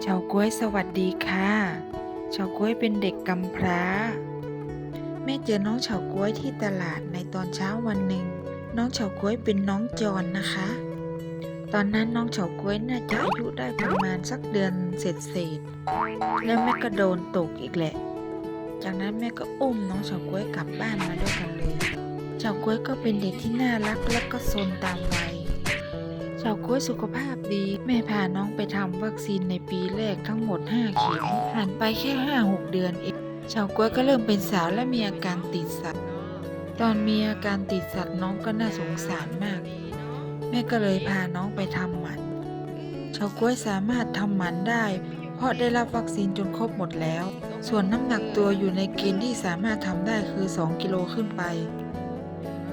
เฉาก๊วยสวัสดีค่ะเฉาก๊วยเป็นเด็กกำพร้า แม่เจอน้องเฉาก๊วยที่ตลาดในตอนเช้าวันหนึ่ง น้องเฉาก๊วยเป็นน้องจรนะคะ ตอนนั้นน้องเฉาก๊วยน่าจะอายุได้ประมาณสักเดือนเศษเศษแล้วแม่ก็โดนตกอีกแหละ จากนั้นแม่ก็อุ้มน้องเฉาก๊วยกลับบ้านมาด้วยกันเลย เฉาก๊วยก็เป็นเด็กที่น่ารักและก็ซนตามวัย เฉาก๊วสุขภาพดี แม่พาน้องไปทำวัคซีนในปีแรกทั้งหมด 5 เข็มผ่านไปแค่ 5-6 เดือนเองเฉาก๊วยก็เริ่มเป็นสาวและมีอาการติดสัตว์ ตอนมีอาการติดสัตว์น้องก็น่าสงสารมาก แม่ก็เลยพาน้องไปทำหมันเฉาก๊วยสามารถทำหมันได้ เพราะได้รับวัคซีนจนครบหมดแล้ว ส่วนน้ำหนักตัวอยู่ในเกณฑ์ที่สามารถทำได้คือ 2 กิโลขึ้นไป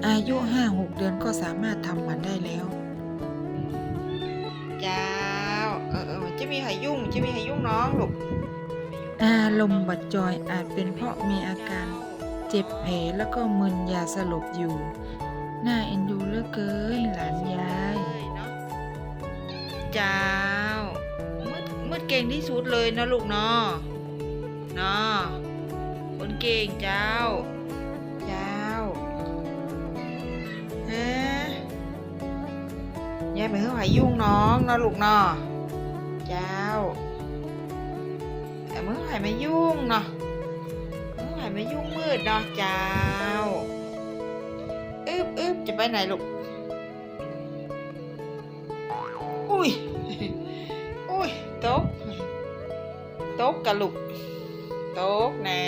อายุ 5-6 เดือนก็สามารถทำหมันได้แล้ว เจ้า เออเออมันจะมีใครยุ่งจะมีใครยุ่งน้องลูกอารมณ์บัดจอยอาจเป็นเพราะมีอาการเจ็บแผลแล้วก็มึนยาสลบอยู่น่าเอ็นดูเหลือเกินหลานยายเจ้ามืดมืดเก่งที่สุดเลยนะลูกเนาะเนาะคนเก่งเจ้า ยายเป็นเพื่อหายยุ่งน้องนาะลูกเนาะเจ้าแต่เมื่อไหร่ไม่ยุ่งเนาะเมื่อไหร่ไม่ยุ่งมืดเนาะเจ้าอึบอึบจะไปไหนลูกอุ้ยอุ้ยตกตกกะลุกตกแน่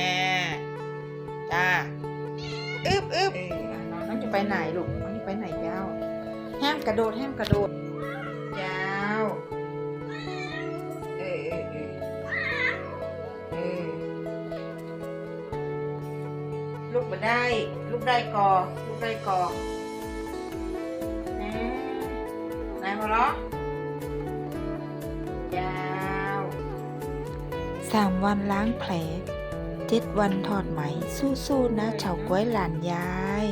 จ้าอึบอึบเอออะน้องน้องจะไปไหนลูก กระโดดห้มกระโดด ยาว เออเออเออเอลูกมาได้ ลูกได้กอ ลูกได้กอแหน่นายพอเหรอยาวสามวันล้างแผลเจ็ดวันถอดไหมสู้ๆนะเฉาก้วยหลานยาย